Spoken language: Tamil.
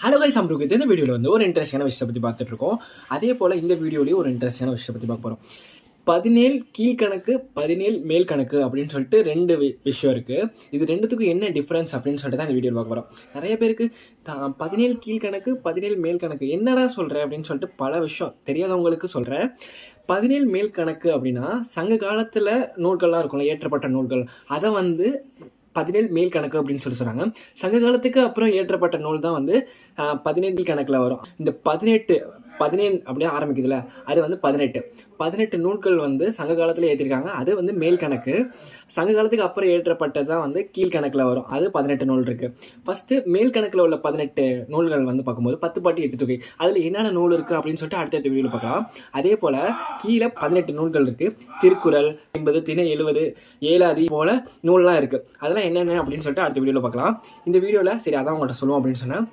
ஹலோ கைஸ் நம்மளுக்கு இந்த வீடியோவில் வந்து ஒரு இன்ட்ரெஸ்டிங்கான விஷயத்தை பற்றி பார்த்துட்டு இருக்கோம் அதே போல் இந்த வீடியோலேயும் ஒரு இன்ட்ரெஸ்டிங்கான விஷயத்தை பற்றி பார்க்க போகிறோம் பதினேழு கீழ்கணக்கு பதினேழு மேல் கணக்கு அப்படின்னு சொல்லிட்டு ரெண்டு வி- விஷயம் இருக்குது இது ரெண்டுத்துக்கும் என்ன டிஃப்ரென்ஸ் அப்படின்னு சொல்லிட்டு தான் இந்த வீடியோ பார்க்க போகிறோம் நிறைய பேருக்கு தான் பதினேழு கீழ்கணக்கு பதினேழு மேல் கணக்கு என்னடா சொல்கிறேன் அப்படின்னு சொல்லிட்டு பல விஷயம் தெரியாதவங்களுக்கு சொல்கிறேன் பதினேழு மேல் கணக்கு அப்படின்னா சங்க காலத்தில் நூல்கள்லாம் இருக்கும்ல ஏற்றப்பட்ட நூல்கள். அதை வந்து பதினேழு மேல் கணக்கு அப்படின்னு சொல்லி சொல்கிறாங்க சங்க காலத்துக்கு அப்புறம் ஏற்றப்பட்ட நூல் தான் வந்து பதினெட்டு கணக்கில் வரும். இந்த பதினெட்டு பதினேழு அப்படின்னு ஆரம்பிக்குதுல அது வந்து பதினெட்டு. பதினெட்டு நூல்கள் வந்து சங்க காலத்தில் ஏற்றிருக்காங்க அது வந்து மேல் கணக்கு. சங்க காலத்துக்கு அப்புறம் ஏற்றப்பட்டது தான் வந்து கீழ்கணக்கில் வரும். அது பதினெட்டு நூல் இருக்குது ஃபஸ்ட்டு மேல் கணக்கில் உள்ள பதினெட்டு நூல்கள் வந்து பார்க்கும்போது பத்து பாட்டு எட்டு தொகை. அதில் என்னென்ன நூல் இருக்குது அப்படின்னு சொல்லிட்டு அடுத்தடுத்த வீடியோவில் பார்க்கலாம். அதே போல் கீழே பதினெட்டு நூல்கள் இருக்குது திருக்குறள் எண்பது திணை எழுபது ஏழாதி போல் நூல்லாம் இருக்குது அதெல்லாம் என்னென்ன அப்படின்னு சொல்லிட்டு அடுத்த வீடியோவில் பார்க்கலாம். இந்த வீடியோவில் சரி அதான் உங்கள்கிட்ட சொல்லுவோம் அப்படின்னு சொன்னேன்.